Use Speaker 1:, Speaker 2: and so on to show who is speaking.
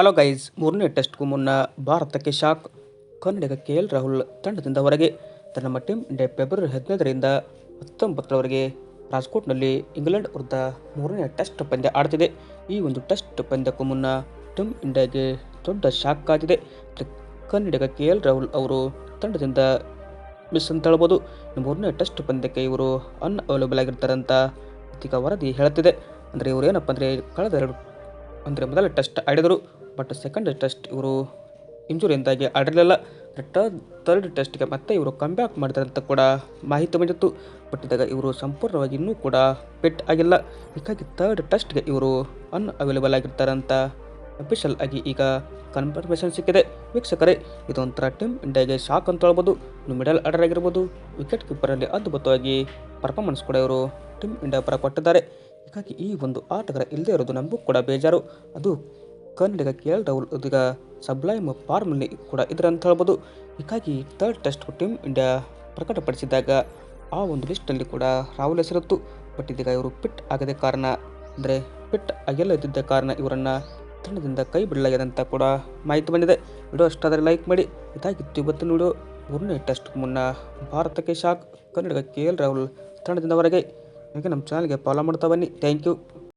Speaker 1: Hello guys, ಮೂರನೇ ಟೆಸ್ಟ್ಗೂ ಮುನ್ನ ಭಾರತಕ್ಕೆ ಶಾಕ್. ಕನ್ನಡಿಗ ಕೆ. ಎಲ್. ರಾಹುಲ್ ತಂಡದಿಂದ ಹೊರಗೆ. ನಮ್ಮ ಟೀಮ್ ಇಂಡಿಯಾ ಫೆಬ್ರವರಿ ಹದಿನೈದರಿಂದ ಹತ್ತೊಂಬತ್ತರವರೆಗೆ ರಾಜ್ಕೋಟ್ನಲ್ಲಿ ಇಂಗ್ಲೆಂಡ್ ವಿರುದ್ಧ ಮೂರನೇ ಟೆಸ್ಟ್ ಪಂದ್ಯ ಆಡ್ತಿದೆ. ಈ ಒಂದು ಟೆಸ್ಟ್ ಪಂದ್ಯಕ್ಕೂ ಮುನ್ನ ಟೀಮ್ ಇಂಡಿಯಾಗೆ ದೊಡ್ಡ ಶಾಕ್ ಆಗಿದೆ. ಕನ್ನಡಿಗ ಕೆ. ಎಲ್. ರಾಹುಲ್ ಅವರು ತಂಡದಿಂದ ಮಿಸ್ ಅಂತ ಹೇಳ್ಬೋದು. ಮೂರನೇ ಟೆಸ್ಟ್ ಪಂದ್ಯಕ್ಕೆ ಇವರು ಅನ್ಅವೈಲೇಬಲ್ ಆಗಿರ್ತಾರೆ ಅಂತ ವರದಿ ಹೇಳುತ್ತಿದೆ. ಅಂದರೆ ಇವರು ಏನಪ್ಪ ಅಂದರೆ ಕಳೆದ ಎರಡು, ಅಂದರೆ ಮೊದಲ ಟೆಸ್ಟ್ ಆಡಿದರು. ಬಟ್ ಸೆಕೆಂಡ್ ಟೆಸ್ಟ್ ಇವರು ಇಂಜುರಿಯಿಂದಾಗಿ ಆಡಿರಲಿಲ್ಲ. ಥರ್ಡ್ ಟೆಸ್ಟ್ಗೆ ಮತ್ತೆ ಇವರು ಕಮ್ಬ್ಯಾಕ್ ಮಾಡ್ತಾರೆ ಅಂತ ಕೂಡ ಮಾಹಿತಿ ಬಂದಿತ್ತು. ಬಟ್ ಇದಾಗ ಇವರು ಸಂಪೂರ್ಣವಾಗಿ ಇನ್ನೂ ಕೂಡ ಫಿಟ್ ಆಗಿಲ್ಲ. ಹೀಗಾಗಿ ಥರ್ಡ್ ಟೆಸ್ಟ್ಗೆ ಇವರು ಅನ್ಅವೈಲೇಬಲ್ ಆಗಿರ್ತಾರೆ ಅಂತ ಅಫಿಷಿಯಲ್ ಆಗಿ ಈಗ ಕನ್ಫರ್ಮೇಷನ್ ಸಿಕ್ಕಿದೆ. ವೀಕ್ಷಕರೇ, ಇದೊಂಥರ ಟೀಮ್ ಇಂಡಿಯಾಗೆ ಶಾಕ್ ಅಂತ ಹೇಳ್ಬೋದು. ಇನ್ನು ಮಿಡಲ್ ಆರ್ಡರ್ ಆಗಿರ್ಬೋದು. ವಿಕೆಟ್ ಕೀಪರಲ್ಲಿ ಅದ್ಭುತವಾಗಿ ಪರ್ಫಾರ್ಮೆನ್ಸ್ ಕೂಡ ಇವರು ಟೀಮ್ ಇಂಡಿಯಾ ಪರ ಕೊಟ್ಟಿದ್ದಾರೆ. ಹೀಗಾಗಿ ಈ ಒಂದು ಆಟಗಾರ ಇಲ್ಲದೇ ಇರೋದು ನಮಗೂ ಕೂಡ ಬೇಜಾರು. ಅದು ಕನ್ನಡಿಗ ಕೆ ಎಲ್ ರಾಹುಲ್ ಇದೀಗ ಸಬ್ಲೈಮ್ ಫಾರ್ಮ್ನಲ್ಲಿ ಕೂಡ ಇದ್ರೆ ಅಂತ ಹೇಳ್ಬೋದು. ಹೀಗಾಗಿ ಥರ್ಡ್ ಟೆಸ್ಟ್ ಟೀಮ್ ಇಂಡಿಯಾ ಪ್ರಕಟಪಡಿಸಿದಾಗ ಆ ಒಂದು ಲಿಸ್ಟಲ್ಲಿ ಕೂಡ ರಾಹುಲ್ ಹೆಸರಿತ್ತು. ಬಟ್ ಇದೀಗ ಇವರು ಪಿಟ್ ಆಗದೆ ಕಾರಣ, ಅಂದರೆ ಪಿಟ್ ಆಗಿಲ್ಲ ಇದ್ದಿದ್ದ ಕಾರಣ ಇವರನ್ನು ತಂಡದಿಂದ ಕೈ ಬಿಡಲಾಗಿದೆ ಅಂತ ಕೂಡ ಮಾಹಿತಿ ಬಂದಿದೆ. ವಿಡಿಯೋ ಅಷ್ಟಾದರೆ ಲೈಕ್ ಮಾಡಿ. ಇದಾಗಿತ್ತು ಇವತ್ತಿನ ವಿಡಿಯೋ. ಮೂರನೇ ಟೆಸ್ಟ್ ಮುನ್ನ ಭಾರತಕ್ಕೆ ಶಾಕ್ ಕನ್ನಡಿಗ ಕೆ ಎಲ್ ರಾಹುಲ್ ತಂಡದಿಂದ ಹೊರಗೆ. ಹಾಗೆ ನಮ್ಮ ಚಾನಲ್ಗೆ ಫಾಲೋ ಮಾಡ್ತಾ ಬನ್ನಿ. Thank you